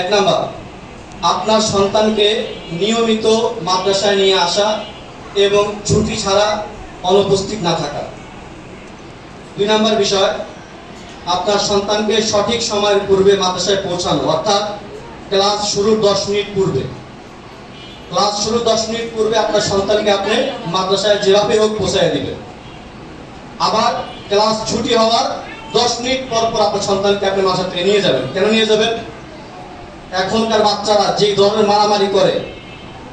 এক নাম্বার, আপনার সন্তানকে নিয়মিত মাদ্রাসায় নিয়ে আসা এবং ছুটি ছাড়া অনুপস্থিত না থাকা। দুই নম্বর বিষয়, আপনার সন্তানকে সঠিক সময়ের পূর্বে মাদ্রাসায় পৌঁছানো, অর্থাৎ ক্লাস শুরুর দশ মিনিট পূর্বে। ক্লাস শুরুর দশ মিনিট পূর্বে আপনার সন্তানকে আপনি মাদ্রাসায় যেভাবে হোক পৌঁছায় দিবেন। আবার ক্লাস ছুটি হওয়ার দশ মিনিট পর পর আপনার সন্তানকে আপনি মাসা থেকে নিয়ে যাবেন। কেন নিয়ে যাবেন? এখনকার বাচ্চারা যে ধরনের মারামারি করে,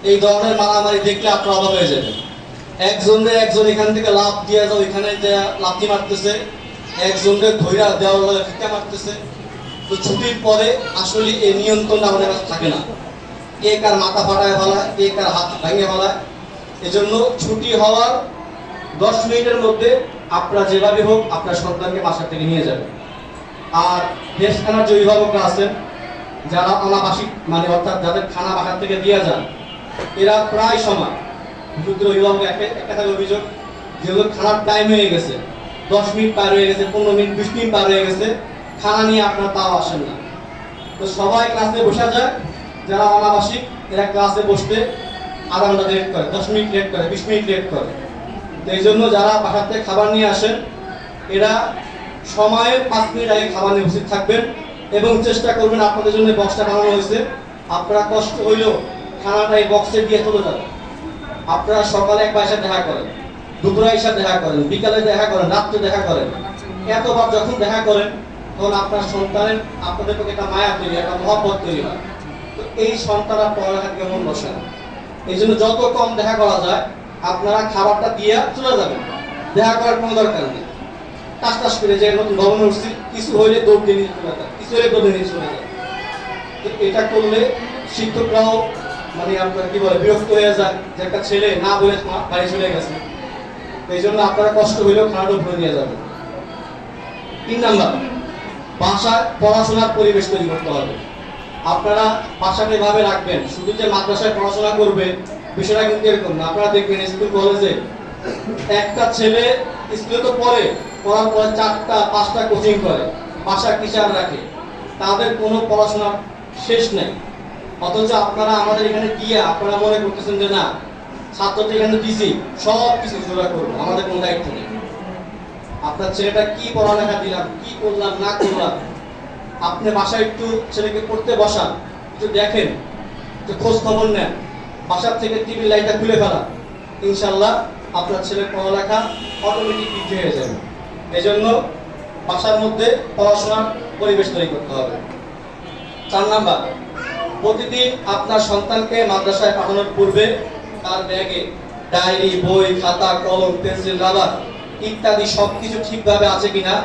এই ধরনের মারামারি দেখলে আপনার অবাক হয়ে যাবে একজনরে একজন এখান থেকে লাভ দিয়ে যাও, এখানে লাথি মারতেছে একজনরে ধৈরা দেওয়ার লগে ফিকা মারতেছে। তো ছুটির পরে আসলে এই নিয়ন্ত্রণ আমাদের কাছে থাকে না। কে কার মাথা ফাটায় ফেলায়, কে কার হাত ভেঙে ফেলায়। এজন্য ছুটি হওয়ার দশ মিনিটের মধ্যে আপনারা যেভাবে হোক আপনার সন্তানকে বাসা থেকে নিয়ে যাবেন আর দেশ খানার যে অভিভাবকরা আছেন, যারা অনাবাসিক মানে অর্থাৎ যাদের খানা বাসার থেকে দিয়ে যান, এরা প্রায় সময় বিশুদ্ধ অভিভাবক একটা একটা থাকে অভিযোগ যেগুলো খানার টাইম হয়ে গেছে। দশ মিনিট পার হয়ে গেছে, পনেরো মিনিট, বিশ মিনিট পার হয়ে গেছে, খানা নিয়ে আপনারা তাও আসেন না। তো সবাই ক্লাসে বসা যায়, যারা অনাবাসিক, এরা ক্লাসে বসতে আধা ঘণ্টা লেট করে, দশ মিনিট লেট করে, বিশ মিনিট লেট করে। এই জন্য যারা বাসার থেকে খাবার নিয়ে আসেন, এরা সময়ে পাঁচ মিনিট আগে খাবার নিয়ে উপস্থিত থাকবেন এবং চেষ্টা করবেন আপনাদের জন্য বক্সটা বানানো হয়েছে। আপনারা কষ্ট হইলেও খানাটা এই বক্সে দিয়ে চলে যাবে আপনারা সকালে একবার এসে দেখা করেন, দুপুরে এসে দেখা করেন, বিকালে দেখা করেন, রাত্রে দেখা করেন। এতবার যখন দেখা করেন, তখন আপনার সন্তানের, আপনাদের প্রতি একটা মায়া তৈরি, একটা মহব্বত তৈরি হয়। তো এই সন্তানরা পড়ালেখা কেমন বসে না। এই জন্য যত কম দেখা করা যায় আপনারা খাবারটা দিয়ে চলে যাবেন। দেখা করার কোনো দরকার নেই। টাস টাস করে যে নতুন ভবন উঠছি, কিছু হইলে দৌড় দিয়ে নিয়ে চলে যায় কিছু হইলে দৌড় নিয়ে চলে যায় তো এটা করলে শিক্ষকরাও মানে আপনার কি বলে, বিরক্ত হয়ে যায় যে একটা ছেলে না বলে বাড়ি চলে গেছে। এই জন্য আপনারা কষ্ট হইলেও খানাটা ভরে নিয়ে যাবেন। তিন নাম্বার বাসায় পড়াশোনার পরিবেশ তৈরি করতে হবে। আপনারা বাসাটা এভাবে রাখবেন, শুধু যে মাদ্রাসায় পড়াশোনা করবে বিষয়টা কিন্তু এরকম না। আপনারা দেখবেন স্কুল, কলেজে একটা ছেলে স্কুলে তো পড়ে, পড়ার পরে চারটা, পাঁচটা কোচিং করে বাসা টিচার রাখে। তাদের কোনো পড়াশোনার শেষ নেই। অথচ আপনারা আমাদের এখানে গিয়ে আপনারা মনে করতেছেন যে না, ছাত্রদের এখানে দিছি সব কিছু জোড়া করব, আমাদের কোনো দায়িত্ব নেই। আপনার ছেলেটা কি পড়ালেখা দিলাম, কি করলাম, না করলাম, আপনি বাসায় একটু ছেলেকে পড়তে বসান, একটু দেখেন, একটু খোঁজ খবর নেন। বাসার থেকে টিভির লাইটটা খুলে ফেলা। ইনশাল্লাহ আপনার ছেলের পড়ালেখা অটোমেটিক বৃদ্ধি হয়ে যাবে। এই জন্য বাসার মধ্যে পড়াশোনার পরিবেশ তৈরি করতে হবে। চার নাম্বার, প্রতিদিন আপনার সন্তানকে মাদ্রাসায় পাঠানোর পূর্বে তার ব্যাগে ডায়েরি, বই, খাতা, কলম, পেন্সিল, রাবার ইত্যাদি সব কিছু ঠিকভাবে আছে কিনা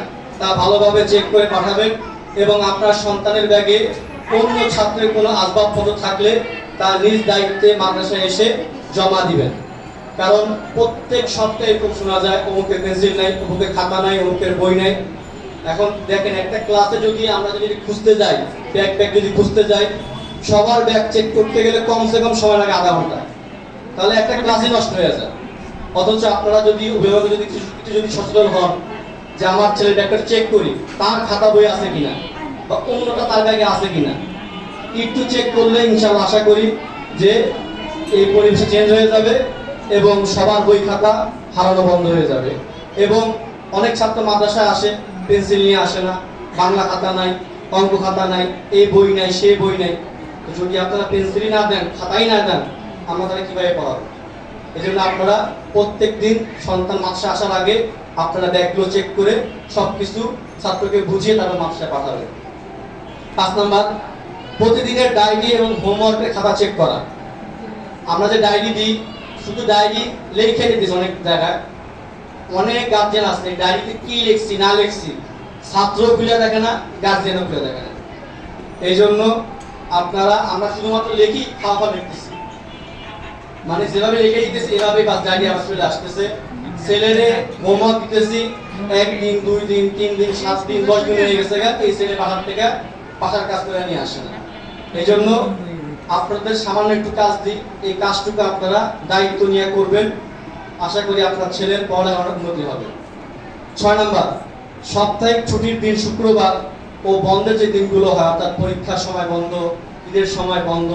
তা ভালোভাবে চেক করে পাঠাবেন এবং আপনার সন্তানের ব্যাগে অন্য ছাত্রের কোনো আসবাবপত্র থাকলে তা নিজ দায়িত্বে মাদ্রাসায় এসে জমা দিবেন। কারণ প্রত্যেক সপ্তাহে এরকম শোনা যায়, অমুকের পেন্সিল নাই, অমুকের খাতা নাই, অমুকের বই নাই। এখন দেখেন, একটা ক্লাসে যদি আমরা যদি খুঁজতে যাই, ব্যাগ ব্যাগ যদি খুঁজতে যাই, সবার ব্যাগ চেক করতে গেলে কমসে কম সময় লাগে আধা ঘণ্টা। তাহলে একটা ক্লাসই নষ্ট হয়ে যায়। অথচ আপনারা যদি, অভিভাবক যদি কিছু যদি সচেতন হন যে আমার ছেলের ব্যাগটা চেক করি, তার খাতা বই আছে কিনা? বা অন্যটা তার ব্যাগে আছে কিনা? একটু চেক করলে ইনশাল্লাহ আশা করি যে এই পরিবেশ চেঞ্জ হয়ে যাবে এবং সবার বই খাতা হারানো বন্ধ হয়ে যাবে। এবং অনেক ছাত্র মাদ্রাসায় আসে, পেন্সিল নিয়ে আসে না, বাংলা খাতা নাই, অঙ্ক খাতা নাই, এই বই নাই, সে বই নাই। যদি আপনারা পেন্সিলই না দেন, খাতাই না দেন, আমরা কীভাবে পড়াবো? এই জন্য আপনারা প্রত্যেক দিন সন্তান মাদ্রাসা আসার আগে আপনারা ব্যাগগুলো চেক করে সবকিছু ছাত্রকে বুঝিয়ে তারা মাদ্রাসায় পাঠাবেন। পাঁচ নাম্বার প্রতিদিনের ডায়েরি এবং হোমওয়ার্কের খাতা চেক করা। আমরা যে ডায়েরি দিই, শুধু ডায়েরি লিখে নিতেছি অনেক জায়গায়। অনেক গার্জেন আছে ডায়েরিতে কি লিখছি, না লিখছি ছাত্র খুলে দেখে না গার্জেনও খুলে দেখে না। এই জন্য আপনারা, আমরা শুধুমাত্র লিখি, খাওয়া খাওয়া লিখতেছি। মানে যেভাবে লিখে দিতেছি, এভাবেই বাস ডায়েরি আমার চলে আসতেছে। ছেলেরে হোমওয়ার্ক দিতেছি একদিন দুই দিন, তিন দিন, সাত দিন, দশ দিন হয়ে গেছে এই ছেলে বাসার থেকে বাসার কাজ করে নিয়ে আসে না এই জন্য আপনাদের সামান্য একটু কাজ দিই। এই কাজটুকু আপনারা দায়িত্ব নিয়ে করবেন। আশা করি আপনার ছেলের পড়ালেখার উন্নতি হবে। ছয় নম্বর, সাপ্তাহিক ছুটির দিন শুক্রবার ও বন্ধের যে দিনগুলো হয়, অর্থাৎ পরীক্ষার সময় বন্ধ, ঈদের সময় বন্ধ,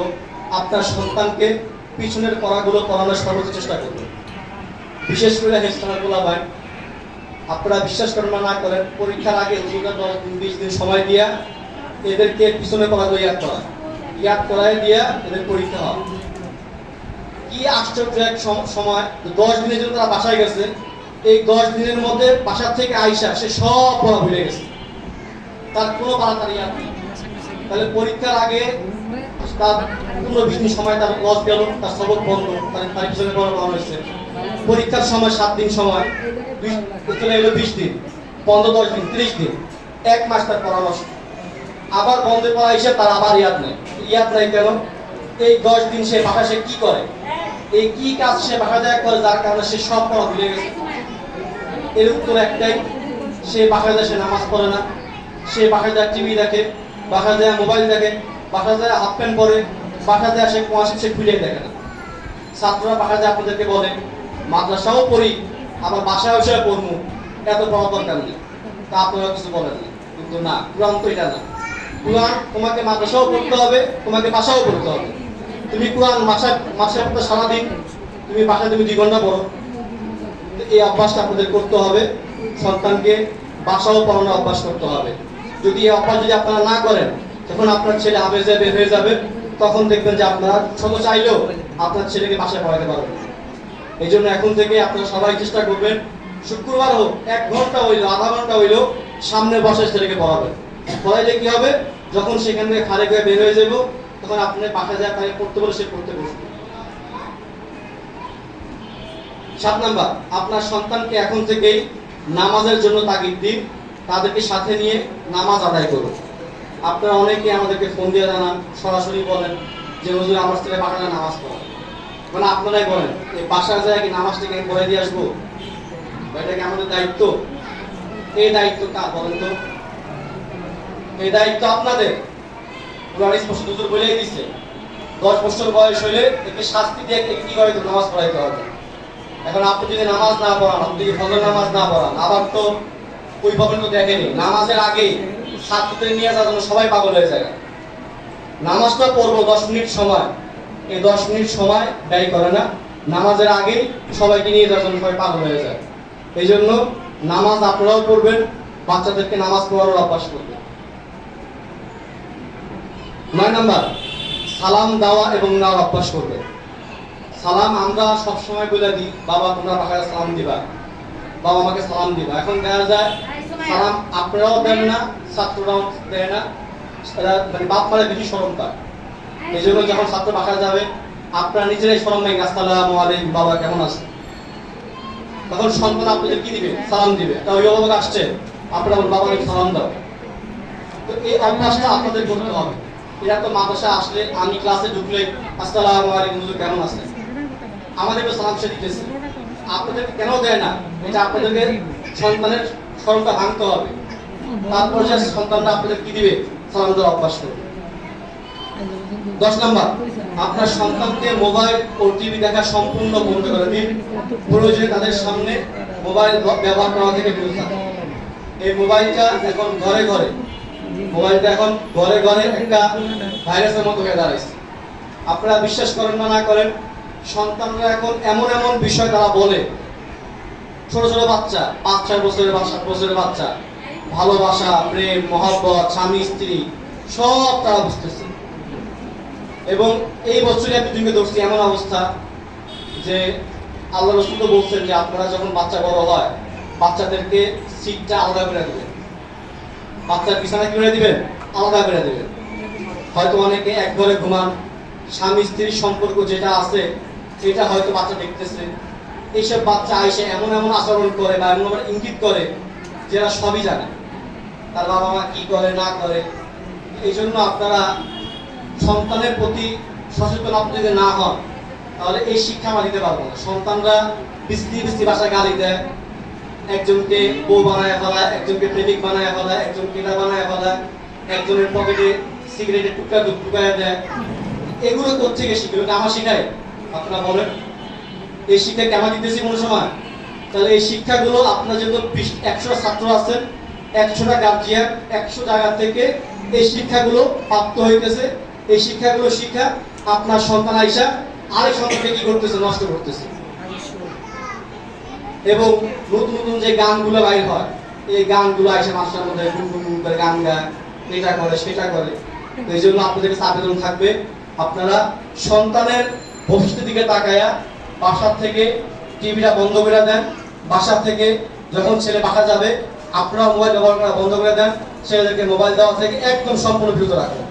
আপনার সন্তানকে পিছনের পড়াগুলো পড়ানোর সর্বোচ্চ চেষ্টা করবেন। বিশেষ করে হেস্টারগুলো হয় আপনারা বিশ্বাস করেন না করেন, পরীক্ষার আগে দশ দিন বিশ দিন সময় দিয়া এদেরকে পিছনে পড়াগুলো ইয়াদ করা। ইয়াদ করায় দিয়া এদের পরীক্ষা হয়। কি আশ্চর্য এক সময় দশ দিনের জন্য তারা বাসায় গেছে। এই দশ দিনের মধ্যে বাসার থেকে আইসা সে সব পড়া ভুলে গেছে। তার কোনো তাড়াতাড়ি আর নেই। তাহলে পরীক্ষার আগে তার পনেরো বিশ দিন সময় তার লস গেল, তার সবক বন্ধ, তার তার পিছনে পড়া করানো হয়েছে। পরীক্ষার সময় সাত দিন সময় চলে এলো বিশ দিন পনেরো দশ দিন, ত্রিশ দিন। এক মাস তার পরামর্শ আবার বন্ধের পড়া এসে তার আবার ইয়াদ নেই ইয়াদ নাই কেন? এই দশ দিন সে বাসা সে কি করে? এই কি কাজ সে বাসা যায় করে যার কারণে সে সব পড়া ভুলে গেছে? এর উত্তর একটাই, সে বাসায় যায় সে নামাজ পড়ে না। সে বাসায় যায় টিভি দেখে, বাসায় যায় মোবাইল দেখে, বাসায় যায় হাফ প্যান্ট পরে, বাসায় যায় সে কোয়াশে সে খুলে দেখে না। ছাত্ররা বাসায় যায় আপনাদেরকে বলে, মাদ্রাসাও পড়ি, আবার বাসায় বসে পড়ব এত পড়া দরকার নেই। তা আপনারা কিছু বলেন না। কিন্তু না কোরআন তো এটা না। কোরআন তোমাকে মাদ্রাসাও পড়তে হবে, তোমাকে বাসাও পড়তে হবে। তুমি কোরআন মাসায় মাসে পড়তে সারাদিন তুমি বাসায় তুমি দুই ঘণ্টা পড়ো। এই অভ্যাসটা আপনাদের করতে হবে। সন্তানকে বাসাও পড়ানোর অভ্যাস করতে হবে। যদি এই অভ্যাস যদি আপনারা না করেন, যখন আপনার ছেলে আবেজে বের হয়ে যাবে, তখন দেখবেন যে আপনারা ছোট চাইলেও আপনার ছেলেকে বাসায় পড়াতে পারবেন এই জন্য এখন থেকে আপনারা সবাই চেষ্টা করবেন, শুক্রবার হোক, এক ঘণ্টা হইল আধা ঘণ্টা হইল সামনে বসে ছেলেকে পড়াবেন। পড়াইলে কি হবে, যখন সেখান থেকে খালে গিয়ে বের হয়ে যাব, তখন আপনি বাসায় যায় তাকে পড়তে বলে সে পড়তে বসবে। সাত নাম্বার, আপনার সন্তানকে এখন থেকেই নামাজের জন্য তাগিদ দিন, তাদেরকে সাথে নিয়ে নামাজ আদায় করুন। আপনারা অনেকে আমাদেরকে ফোন দিয়ে জানান, সরাসরি বলেন যে, হুজুর, আমার ছেলে বাসায় নামাজ পড়ে। মানে আপনারাই বলেন, এই বাসায় যায় কি নামাজটাকে পড়ে দিয়ে আসব? এটা কি আমাদের দায়িত্ব? এই দায়িত্ব কার বলেন তো? এই দায়িত্ব আপনাদের। কোরআন স্পষ্ট হুজুর বলেই দিচ্ছে দশ বছর বয়স হলে একে শাস্তি দিয়ে কি করে? নামাজ পড়াইতে হবে। এখন আপনি যদি নামাজ না পড়ান, আপনি যদি ফজর নামাজ না পড়ান, আবার তো ওই তো দেখেনি। নামাজের আগেই ছাত্রদের নিয়ে যাওয়ার জন্য সবাই পাগল হয়ে যায়। নামাজটা পড়ব দশ মিনিট সময়। এই দশ মিনিট সময় ব্যয় করে না। নামাজের আগেই সবাইকে নিয়ে যাওয়ার জন্য সবাই পাগল হয়ে যায়। এই জন্য নামাজ আপনারাও পড়বেন, বাচ্চাদেরকে নামাজ পড়ার অভ্যাস করবেন নয় নাম্বার, সালাম দেওয়া এবং নেওয়ার অভ্যাস করবে। সালাম আমরা সবসময় বলে দিই, বাবা, তোমরা বাসায় সালাম দিবা। বাবা, আমাকে সালাম দিবা। এখন দেখা যায়, সালাম আপনারাও দেন না, ছাত্ররাও দেয় না। মানে বাপ মারা বেশি সরম পায়। এই জন্য যখন ছাত্র বাসায় যাবে, আপনারা নিজেরাই সরম নেই আসসালামু আলাইকুম, বাবা, কেমন আছে তখন সন্তান আপনাদের কি দিবে? সালাম দিবে। একটা অভিভাবক আসছে, আপনারা বলবেন, বাবা একটু সালাম দাও। তো এই অভ্যাসটা আপনাদের করতে হবে। এরা তো মাদ্রাসা আসলে আমি ক্লাসে ঢুকলে, আসসালামু আলাইকুম হুজুর, কেমন আছেন? আমাদেরকে সালাম সে দিতেছে। আপনাদেরকে কেন দেয় না? এটা আপনাদেরকে সন্তানের স্মরণটা ভাঙতে হবে। তারপর সে সন্তানটা আপনাদের কি দিবে? সালাম দেওয়ার অভ্যাস করবে। দশ নম্বর, আপনার সন্তানকে মোবাইল ও টিভি দেখা সম্পূর্ণ বন্ধ করে দিন। প্রয়োজনে তাদের সামনে মোবাইল ব্যবহার করা থেকে বিরত এই মোবাইলটা এখন ঘরে ঘরে মোবাইলটা এখন ঘরে ঘরে একটা ভাইরাসের মতো হয়ে দাঁড়াইছে। আপনারা বিশ্বাস করেন বা না করেন, সন্তানরা এখন এমন এমন বিষয় তারা বলে। ছোট ছোট বাচ্চা, পাঁচ, ছয় বছরের বা সাত বছরের বাচ্চা, ভালোবাসা, প্রেম, মহব্বত, স্বামী, স্ত্রী, সব তারা বুঝতেছে। এবং এই বছরই আমি দুজনকে ধরছি, এমন অবস্থা যে আল্লাহ রসুল তো বলছেন যে আপনারা যখন বাচ্চা বড় হয়, বাচ্চাদেরকে সিটটা আলাদা করে দিবেন। বাচ্চার বিছানা কি করে দিবেন? আলাদা করে দিবেন। হয়তো অনেকে এক ঘরে ঘুমান, স্বামী স্ত্রীর সম্পর্ক যেটা আছে, সেটা হয়তো বাচ্চা দেখতেছে। এইসব বাচ্চা আইসে এমন এমন আচরণ করে বা এমন এমন ইঙ্গিত করে যারা সবই জানে। তার বাবা মা কি করে, না করে। এই জন্য আপনারা সন্তানের প্রতি সচেতন আপনি যদি না হন, তাহলে এই শিক্ষা আমরা দিতে পারব না। সন্তানরা বিস্তি বিস্তি বাসায় গালি দেয় একজনকে বউ বানায় ফেলায় একজনকে প্রেমিক বানায় ফেলায় একজন কেনা বানায় ফেলায় একজনের পকেটে সিগারেটের টুকরা ঢুকায় দেয়। এগুলো গিয়ে শিখবে এটা আমার শিখায়? আপনারা বলেন। এই শিক্ষা কেমন দিতেছি কোনো সময়? তাহলে এই শিক্ষাগুলো আপনার যেহেতু একশো ছাত্র আছেন, একশোটা গার্জিয়ান একশো জায়গা থেকে এই শিক্ষাগুলো প্রাপ্ত হইতেছে। এই শিক্ষাগুলো শিক্ষা আপনার সন্তান আইসা আরেক সন্তানকে কি করতেছে? নষ্ট করতেছে। এবং নতুন নতুন যে গানগুলো বাইর হয়, এই গানগুলো আইসা মাস্টার মধ্যে গুনগুন করে গান গায়, এটা করে, সেটা করে। তো এই জন্য আপনাদের কাছে আবেদন থাকবে, আপনারা সন্তানের ভবিষ্যতের দিকে তাকায়া বাসার থেকে টিভিটা বন্ধ করে দেন, বাসার থেকে যখন ছেলে বাসা যাবে আপনারা মোবাইল ব্যবহার করা বন্ধ করে দেন, ছেলেদেরকে মোবাইল দেওয়া থেকে একদম সম্পূর্ণ বিরত রাখুন।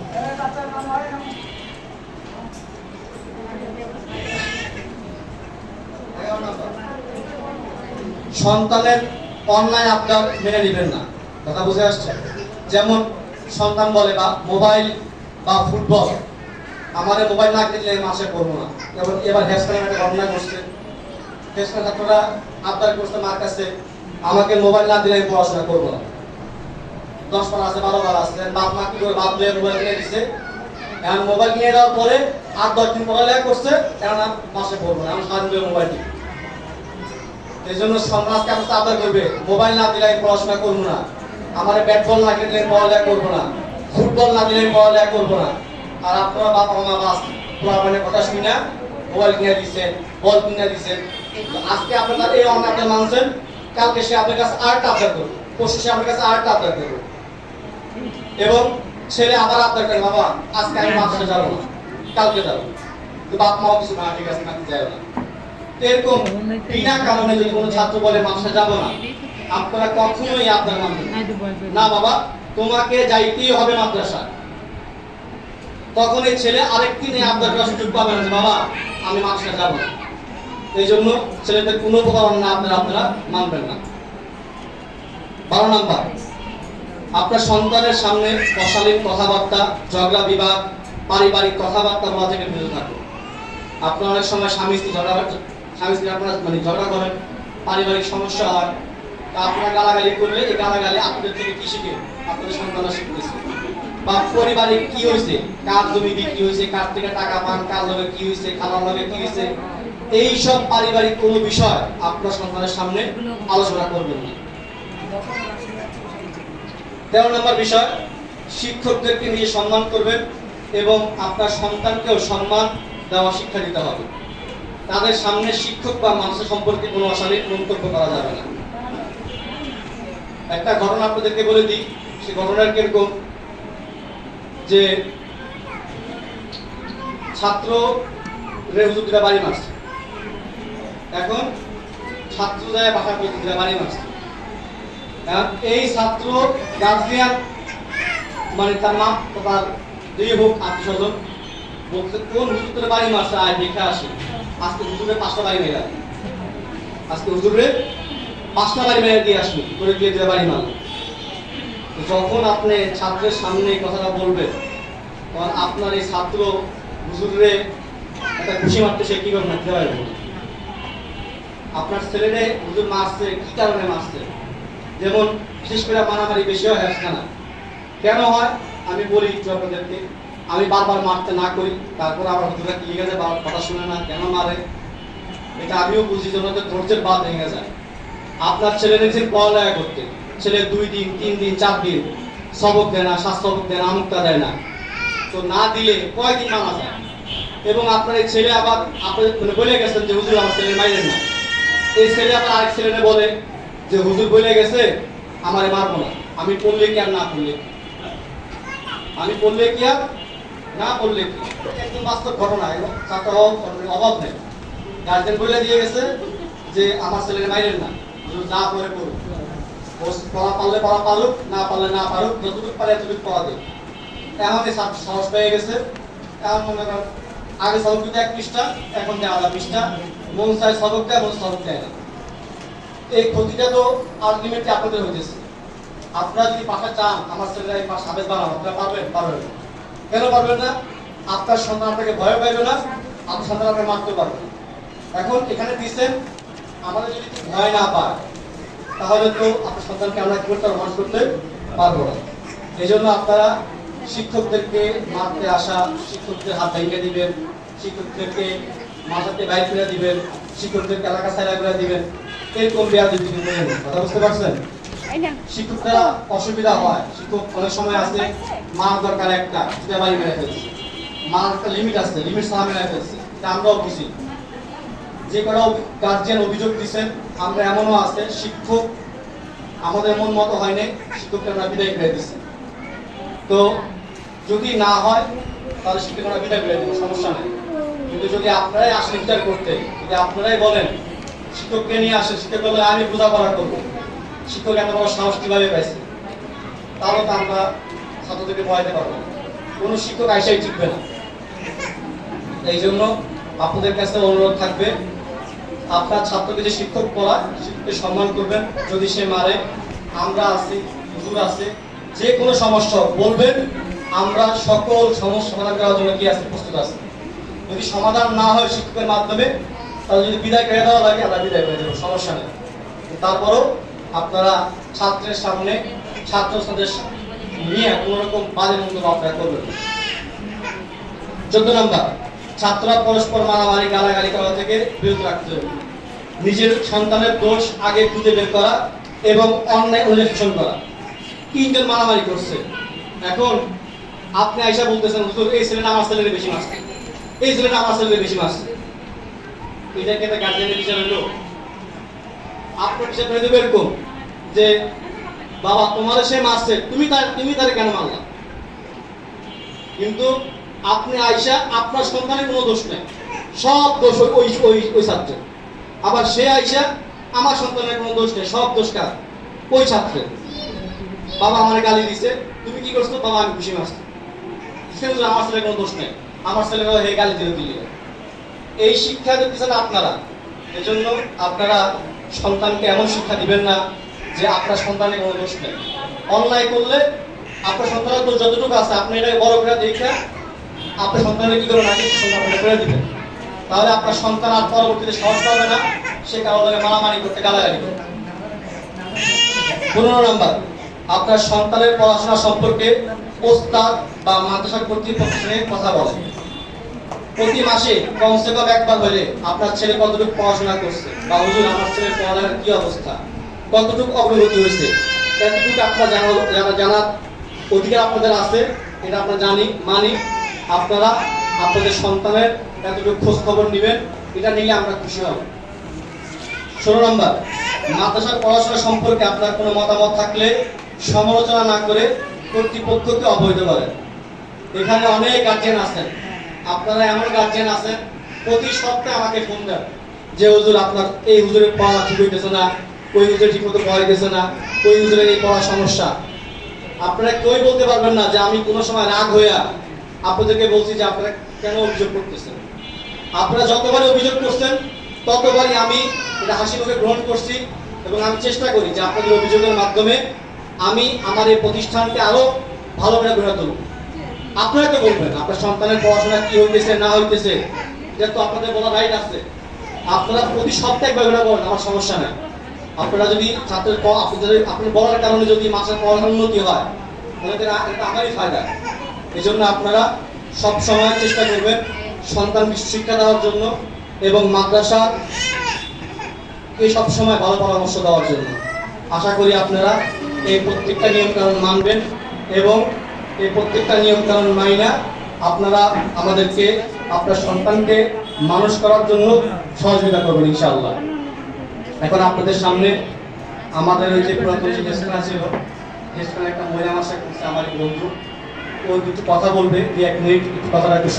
সন্তানের অন্যায় আপনার মেনে নেবেন না। কথা বুঝে আসছে? যেমন সন্তান বলে, বা মোবাইল বা ফুটবল, আমার মোবাইল না কিনলে মাসে করব না। এবার এবার হেসখানে একটা অন্যায় করছে হেসখানে ছাত্ররা আবদার করছে মার কাছে, আমাকে মোবাইল না দিলে আমি পড়াশোনা করব না। দশ বার আছে, বারো বার আছে। বাপ মা কি করে, বাপ দিয়ে মোবাইল কিনে দিচ্ছে এখন মোবাইল নিয়ে দেওয়ার পরে আর দশ দিন পড়ালেখা করছে এখন মাসে পড়ব না। আমি সারাদিন মোবাইল এই জন্য কেমন আবদার করবে? মোবাইল না দিলে আমি পড়াশোনা করব না। আমার ব্যাট বল না কিনলে পড়ালেখা করব না। ফুটবল না দিলে পড়ালেখা করব না। আর আপনারা বাবা মা বাস, পোলাপানের কথা শুনি না? মোবাইল কিনে দিচ্ছেন বল কিনে দিচ্ছেন আজকে আপনারা এই অনাটা মানছেন? কালকে সে আপনার কাছে আর আবদার করবে। পরশু সে আপনার কাছে আর আবদার করবে। এবং ছেলে আবার আবদার করে, বাবা, আজকে আমি মাদ্রাসা যাব না। কালকে যাব বাপ মাও কিছু না ঠিক আছে না যাবে না। এরকম বিনা কারণে যদি কোনো ছাত্র বলে যাব না আপনারা কখনোই আপনার মানবেন না। বাবা তোমাকে যাইতেই হবে মাদ্রাসা। তখন এই ছেলে আরেকটি নিয়ে আবদার করার সুযোগ পাবে না বাবা আমি মাদ্রাসা যাব না। এই জন্য ছেলেদের কোনো উপকরণ না আপনারা আপনারা মানবেন না। বারো নাম্বার আপনার সন্তানের সামনে অশালীন কথাবার্তা ঝগড়া বিবাদ পারিবারিক কথাবার্তা বলা থেকে বিরত থাকুন। আপনার অনেক সময় স্বামী স্ত্রী ঝগড়া স্বামী স্ত্রী আপনারা মানে ঝগড়া করেন, পারিবারিক সমস্যা হয়, তা আপনারা গালাগালি করলে এই গালাগালি আপনাদের থেকে কি শিখে? আপনাদের সন্তানরা শিখতেছে বা পরিবারে কি হয়েছে? কার জমি বিক্রি হয়েছে? কার থেকে টাকা পান? কার লগে কি হয়েছে? খালার লগে কি হয়েছে? এই সব পারিবারিক কোনো বিষয় আপনার সন্তানের সামনে আলোচনা করবেন না। তেরো নম্বর বিষয়, শিক্ষকদেরকে নিয়ে সম্মান করবেন এবং আপনার সন্তানকেও সম্মান দেওয়া শিক্ষা দিতে হবে। তাদের সামনে শিক্ষক বা মানুষের সম্পর্কে কোনো অশালীন মন্তব্য করা যাবে না। একটা ঘটনা আপনাদেরকে বলে দিই, সে ঘটনার কীরকম? যে ছাত্র রেহুজুদ্দিরা বাড়ি মারছে। এখন ছাত্র যায় বাসা করে বাড়ি এখন এই ছাত্র গার্জিয়ান মানে তার মা তার দুই হোক আত্মীয় স্বজন বলছে, কোন হুজুরের বাড়ি মারছে? আয়, দেখে আসি। আজকে হুজুরের পাঁচটা বাড়ি মেরা আজকে হুজুরের পাঁচটা বাড়ি মেরে দিয়ে আসবি, করে দিয়ে দিয়ে বাড়ি মারলো যখন আপনি ছাত্রের সামনে এই কথাটা বলবেন, তখন আপনার এই ছাত্র হুজুরে একটা খুশি মারতে সে কি করে মারতে পারবে আপনার ছেলেরে হুজুর মারছে, কি কারণে মারছে? যেমন, বিশেষ করে মারামারি বেশি হয় হ্যাসখানা কেন হয়? আমি বলি একটু আপনাদেরকে। আমি বারবার মারতে না করি, তারপর আবার হুজুরা কি গেছে বাবার কথা শুনে না, কেন মারে? এটা আমিও বুঝি যেন ধৈর্যের বাদ ভেঙে যায়। আপনার ছেলে নিয়েছেন পড়ালেখা করতে। ছেলে দুই দিন, তিন দিন, চার দিন সবক দেয় না, স্বাস্থ্য সবক দেয় না, আমুকটা দেয় না। তো না দিলে কয়দিন মানা যায়? এবং আপনার এই ছেলে আবার আপনাদের মানে বলে গেছেন যে হুজুর আমার ছেলে মাইলেন না। এই ছেলে আবার আরেক ছেলে বলে যে, হুজুর বলে গেছে, আমারে মারবো না। আমি পড়লে কি আর না পড়লে? আমি পড়লে কি আর না বললে কি? একদম বাস্তব ঘটনা, এবং হওয়ার অভাব নেই। গার্জেন বলে দিয়ে গেছে যে, আমার ছেলের মাইলেন না যা করে। করুক পড়া পারলে পড়া পারুক না পারলে না পারুক যতটুকু পারে এতটুকু পড়া এই ছাত্র সাহস পেয়ে গেছে। এখন মনে করেন, আগে সবক দিতে এক পৃষ্ঠা, এখন দেয় আধা পৃষ্ঠা। মন চায় সবক দেয়, মন সবক দেয় না। এই ক্ষতিটা তো আলটিমেটলি আপনাদের হইতেছে। আপনারা যদি পাশে চান, আমার ছেলেরা এই পাশ সাবেক বানাবো আপনারা পারবেন? পারবেন। কেন পারবেন না? আপনার সন্তান আপনাকে ভয় পাইবে না, আপনার সন্তান আপনাকে মারতে পারবে এখন এখানে দিচ্ছেন, আমাদের যদি ভয় না পায়, তাহলে তো আপনার সন্তানকে আমরা কি করতে মানুষ করতে পারব না। এই জন্য আপনারা শিক্ষকদেরকে মারতে আসা, শিক্ষকদের হাত ভেঙে দিবেন, শিক্ষকদেরকে মাথাতে বাইর করে দিবেন, শিক্ষকদেরকে এলাকা ছাড়া করে দিবেন, এরকম বেয়া যদি কথা বুঝতে পারছেন? শিক্ষকরা অসুবিধা হয়। শিক্ষক অনেক সময় দরকার একটা একটা লিমিট লিমিট আমরাও যে অভিযোগ দিচ্ছেন আমরা এমনও আছে, শিক্ষক আমাদের মন মতো হয়নি, শিক্ষককে আমরা বিদায় করে দিচ্ছি তো যদি না হয়, তাহলে শিক্ষকরা বিদায় করে দেবো, সমস্যা নেই। কিন্তু যদি আপনারাই আসেন বিচার করতে, যদি আপনারাই বলেন, শিক্ষককে নিয়ে আসেন শিক্ষক বলে, আমি বোঝাপড়া করব। শিক্ষক এত বড় সাহস কীভাবে পাইছে? তাহলে তো আমরা ছাত্রদেরকে পড়াইতে পারব। কোনো শিক্ষক আইসাই টিকবে না। এই জন্য আপনাদের কাছে অনুরোধ থাকবে, আপনার ছাত্রকে যে শিক্ষক পড়া, শিক্ষককে সম্মান করবেন, যদি সে মারে, আমরা আছি, হুজুর আছে, যে কোনো সমস্যা বলবেন, আমরা সকল সমস্যা সমাধান করার জন্য কি আছে, প্রস্তুত আছে। যদি সমাধান না হয় শিক্ষকের মাধ্যমে, তাহলে যদি বিদায় করে দেওয়া লাগে, আমরা বিদায় করে দেবো, সমস্যা নেই। তারপরও আপনারা ছাত্রের সামনে ছাত্র ছাত্রদের নিয়ে কোনো রকম বাজে মন্তব্য আপনারা করবেন চোদ্দ নম্বর, ছাত্ররা পরস্পর মারামারি, গালাগালি করা থেকে বিরত রাখতে হবে। নিজের সন্তানের দোষ আগে খুঁজে বের করা এবং অন্যায় অনুশোচন করা। তিনজন মারামারি করছে? এখন আপনি আইসা বলতেছেন, হুজুর, এই ছেলেটা আমার ছেলের বেশি মারছে। এই ছেলেটা আমার ছেলের বেশি মারছে। এটা কি একটা গার্জেনের হিসাবে লোক? আপনার হিসাবে দেবে এরকম যে বাবা তোমার সে মারছে তুমি তার তুমি তারে কেন মারলা? কিন্তু আপনি আইসা আপনার সন্তানের কোনো দোষ নেই। সব দোষ ওই ওই ওই ছাত্রের। আবার সে আইসা আমার সন্তানের কোনো দোষ নেই সব দোষ কার? ওই ছাত্রের। বাবা আমার গালি দিছে তুমি কি করছ? বাবা আমি খুশি মারছি। সে বলছে, আমার ছেলের কোনো দোষ নেই। আমার ছেলের হে গালি দিয়ে দিলি এই শিক্ষা দিচ্ছেন আপনারা। এজন্য আপনারা সন্তানকে এমন শিক্ষা দিবেন না যে আপনার সন্তানের কোনো দোষ নেই। অন্যায় করলে আপনার সন্তানের দোষ যতটুকু আছে, আপনি এটাকে বড় করে দেখে আপনার সন্তানের কি করে নাকি সন্তান করে দিবেন। তাহলে আপনার সন্তান আর পরবর্তীতে সাহস পাবে না, সে কারও মারামারি করতে, গালাগালি করবে পনেরো নম্বর, আপনার সন্তানের পড়াশোনা সম্পর্কে ওস্তাদ বা মাদ্রাসা কর্তৃপক্ষের কথা বলেন। প্রতি মাসে কমসে কম একবার হলে আপনার ছেলে কতটুকু পড়াশোনা করছে? বা হুজুর, আমার ছেলের পড়ালেখার কি অবস্থা? কতটুকু অগ্রগতি হয়েছে? কতটুকু আপনার জানা জানার অধিকার আপনাদের আছে? এটা আমরা জানি, মানি। আপনারা, আপনাদের সন্তানের এতটুকু খোঁজ খবর নেবেন। এটা নিলে আমরা খুশি হব। ষোলো নম্বর, মাদ্রাসার পড়াশোনা সম্পর্কে আপনার কোনো মতামত থাকলে সমালোচনা না করে কর্তৃপক্ষকে অবহিত করেন। এখানে অনেক গার্জেন আছেন। আপনারা এমন গার্জেন আছেন, প্রতি সপ্তাহে আমাকে ফোন দেন যে, হুজুর, আপনার এই হুজুরের পড়া ঠিক হইতেছে না, ওই হুজুর ঠিক মতো পড়াইতেছে না, ওই হুজুরের এই পড়া সমস্যা। আপনারা কেউই বলতে পারবেন না যে, আমি কোনো সময় রাগ হইয়া আপনাদেরকে বলছি যে, আপনারা কেন অভিযোগ করতেছেন? আপনারা যতবারই অভিযোগ করছেন, ততবারই আমি এটা হাসি মুখে গ্রহণ করছি এবং আমি চেষ্টা করি যে, আপনাদের অভিযোগের মাধ্যমে আমি আমার এই প্রতিষ্ঠানকে আরও ভালো করে গড়ে তুলব আপনারা তো বলবেন, আপনার সন্তানের পড়াশোনা কি হইতেছে, না হইতেছে, এটা তো আপনাদের বলা রাইট আছে। আপনারা প্রতি সপ্তাহে একবার করে বলেন আমার সমস্যা নাই। আপনারা যদি ছাত্রের আপনাদের আপনার বলার কারণে যদি মাসের পড়াশোনার উন্নতি হয়, তাহলে এটা আমারই ফায়দা। এই জন্য আপনারা সব সময় চেষ্টা করবেন সন্তান শিক্ষা দেওয়ার জন্য এবং মাদ্রাসা এই সব সময় ভালো পরামর্শ দেওয়ার জন্য। আশা করি আপনারা এই প্রত্যেকটা নিয়ম কানুন মানবেন এবং এই প্রত্যেকটা নিয়ম কানুন মানি না। আপনারা আমাদেরকে, আপনার সন্তানকে মানুষ করার জন্য সহযোগিতা করবেন, ইনশাআল্লাহ। এখন আপনাদের সামনে আমাদের ওই যে পুরাতন যে রেস্তোরাঁ ছিল রেস্তোরাঁ একটা মহিলা মাসা করছে আমার বন্ধু, ও কিছু কথা বলবে যে এক মিনিট কথাটা একটু